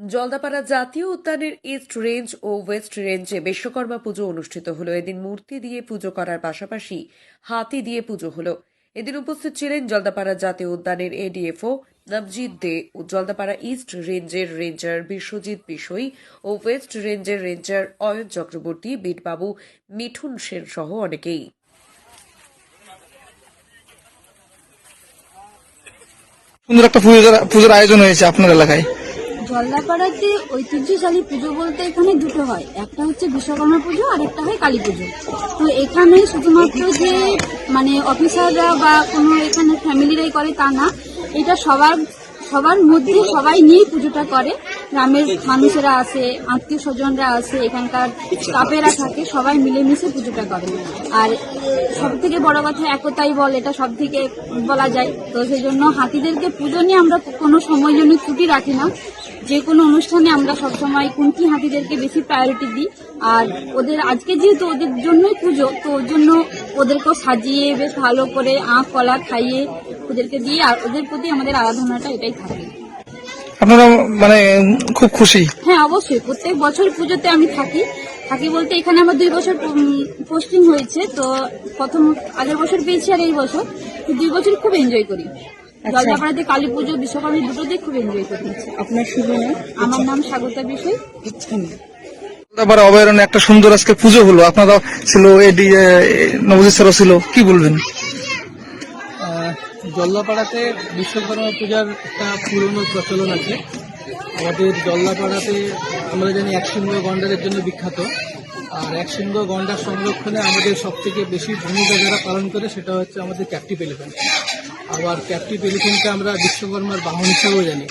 জলদাপাড়া জাতীয় উদ্যানের east range ও West রেঞ্জে বিশ্বকর্মা পুজো অনুষ্ঠিত হলো। এদিন মূর্তি দিয়ে পুজো করার পাশাপাশি হাতি দিয়ে পুজো হলো। এদিন উপস্থিত ছিলেন জলদাপাড়া জাতীয় উদ্যানের এডিএফও নবজিৎ দে ও জলদাপাড়া ইস্ট রেঞ্জের রেঞ্জার বিশ্বজিৎ বিষয়ী ও ওয়েস্ট রেঞ্জের রেঞ্জার অয়ন চক্রবর্তী বিটবাবু মিঠুন সেন সহ অনেকেই। সুন্দর একটা পুজোর পুজোর আয়োজন হয়েছে আপনার এলাকায়। জল্লাপাড়াতে ঐতিহ্যশালী পুজো বলতে এখানে দুটো হয়। একটা হচ্ছে বিশ্বকর্মা পুজো আর একটা হয় কালী পুজো। তো এখানে শুধুমাত্র যে মানে অফিসাররা বা কোনো এখানে ফ্যামিলিরাই করে তা না, এটা সবার সবার মধ্যে সবাই নিয়েই পুজোটা করে। গ্রামের মানুষেরা আসে আত্মীয় স্বজনরা আসে এখানকার স্টাফেরা থাকে, সবাই মিলেমিশে পুজোটা করে। আর সব থেকে বড় কথা একতাই বল, এটা সব থেকে বলা যায়। তো সেই জন্য হাতিদেরকে পুজো নিয়ে আমরা কোনো সময় জন্য ছুটি রাখি না। যে কোনো অনুষ্ঠানে আমরা সবসময় কুন্তি হাতিদেরকে বেশি প্রায়োরিটি দিই। আর ওদের আজকে যেহেতু ওদের জন্যই পুজো, তো ওর জন্য ওদেরকেও সাজিয়ে বেশ ভালো করে আঁখ, কলা খাইয়ে ওদেরকে দিয়ে আর ওদের প্রতি আমাদের আরাধনাটা এটাই থাকে। আপনারা মানে খুব খুশি? হ্যাঁ অবশ্যই। প্রত্যেক বছর পুজোতে আমি থাকি। থাকি বলতে এখানে আমার দুই বছর পোস্টিং হয়েছে তো প্রথম আগের বছর পেয়েছি আর এই বছর। তো দুই বছর খুব এনজয় করি। জলদাপাড়াতে কালী পুজো বিশ্বকর্মা দুটোতেই খুব এনজয় করি। আপনার শুভ নাম? আমার নাম স্বাগতা বিষয় তারপর অভয়ারণ্যে একটা সুন্দর আজকে পুজো হলো। আপনারা ছিল এডি নবজিৎ স্যারও ছিল। কি বলবেন? জল্লাপাড়াতে বিশ্বকর্মা পূজার একটা পুরনো প্রচলন আছে। আমাদের জল্লাপাড়াতে, আমরা জানি একশৃঙ্গ গন্ডারের জন্য বিখ্যাত। আর একশৃঙ্গ গন্ডার সংরক্ষণে আমাদের সব থেকে বেশি ভূমিকা যারা পালন করে, সেটা হচ্ছে আমাদের ক্যাপটিভ এলিফ্যান্ট আবার ক্যাপটিভ এলিফ্যান্টকে আমরা বিশ্বকর্মার বাহন হিসেবেও জানি।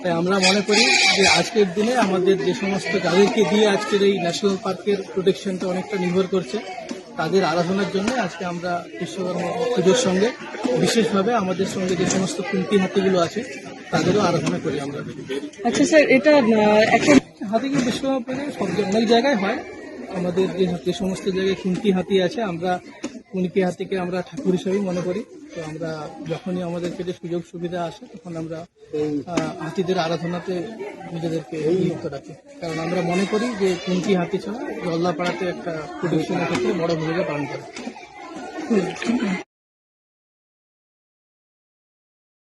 তাই আমরা মনে করি যে আজকের দিনে আমাদের যে সমস্ত যাদেরকে দিয়ে আজকের এই ন্যাশনাল পার্কের প্রোটেকশনটা অনেকটা নির্ভর করছে তাদের আরাধনার জন্য আজকে আমরা বিশ্বকর্মা পুজোর সঙ্গে বিশেষভাবে আমাদের সঙ্গে যে সমস্ত কুমতি হাতিগুলো আছে তাদেরও আরাধনা করি আমরা। আচ্ছা স্যার এটা একটা হাতিকে বিশ্বকর্মা পুজো সব জায়গায়- অনেক জায়গায় হয়। আমাদের যে যে সমস্ত জায়গায় কুমতি হাতি আছে আমরা কুনকি হাতিকে আমরা ঠাকুর হিসেবেই মনে করি। তো আমরা যখনই আমাদের যে সুযোগ সুবিধা আসে, তখন আমরা হাতিদের আরাধনাতে নিজেদেরকে নিযুক্ত রাখি। কারণ আমরা মনে করি যে কুনকি হাতি ছাড়া জল্লাপাড়াতে একটা প্রোটেকশনের ক্ষেত্রে বড় ভূমিকা পালন করে।